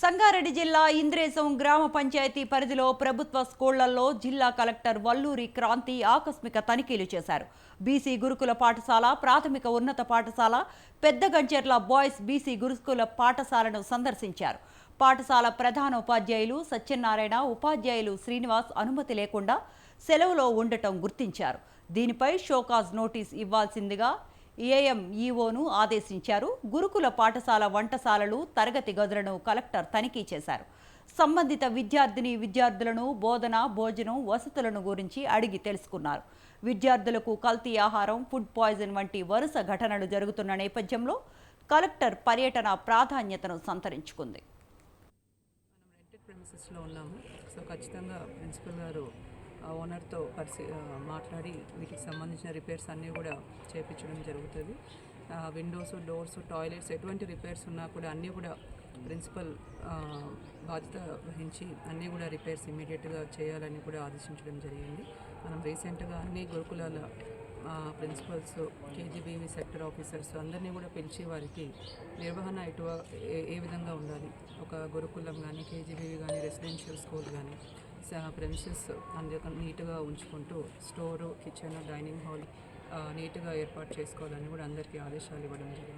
సంగారెడ్డి జిల్లా ఇంద్రేశం గ్రామ పంచాయతీ పరిధిలో ప్రభుత్వ స్కూళ్ళలో జిల్లా కలెక్టర్ వల్లూరి క్రాంతి ఆకస్మిక తనిఖీలు చేశారు. బీసీ గురుకుల పాఠశాల ప్రాథమిక ఉన్నత పాఠశాల పెద్దగంచెర్ల బాయ్స్ బీసీ గురుకుల పాఠశాలను సందర్శించారు. పాఠశాల ప్రధాన ఉపాధ్యాయులు సత్యనారాయణ ఉపాధ్యాయులు శ్రీనివాస్ అనుమతి లేకుండా సెలవులో ఉండటం గుర్తించారు. దీనిపై షోకాజ్ నోటీస్ ఇవ్వాల్సిందిగా ఏఎంఈఓను ఆదేశించారు. గురుకుల పాఠశాల వంటశాలలు తరగతి గదులను కలెక్టర్ తనిఖీ చేశారు. సంబంధిత విద్యార్థిని విద్యార్థులను బోధన భోజనం వసతులను గురించి అడిగి తెలుసుకున్నారు. విద్యార్థులకు కల్తీ ఆహారం ఫుడ్ పాయిజన్ వంటి వరుస ఘటనలు జరుగుతున్న నేపథ్యంలో కలెక్టర్ పర్యటన ప్రాధాన్యతను సంతరించుకుంది. మనం రెంటెడ్ ఉన్నాము. సో ఖచ్చితంగా ప్రిన్సిపల్ గారు ఓనర్తో పరిశీ మాట్లాడి వీటికి సంబంధించిన రిపేర్స్ అన్నీ కూడా చేపించడం జరుగుతుంది. విండోస్ డోర్స్ టాయిలెట్స్ ఎటువంటి రిపేర్స్ ఉన్నా కూడా అన్నీ కూడా ప్రిన్సిపల్ బాధ్యత వహించి అన్నీ కూడా రిపేర్స్ ఇమీడియట్గా చేయాలని కూడా ఆదేశించడం జరిగింది. మనం రీసెంట్గా అన్ని గురుకులాల ప్రిన్సిపల్స్ కేజీబీవీ సెక్టర్ ఆఫీసర్స్ అందరినీ కూడా పిలిచి వారికి నిర్వహణ ఎటు ఏ ఏ విధంగా ఉండాలి? ఒక గురుకులం కానీ కేజీబీవీ కానీ రెసిడెన్షియల్ స్కూల్ కానీ ప్రెమిసెస్ అందరికీ నీట్గా ఉంచుకుంటూ స్టోరు కిచెన్ డైనింగ్ హాల్ నీట్గా ఏర్పాటు చేసుకోవాలని కూడా అందరికీ ఆదేశాలు ఇవ్వడం జరిగింది.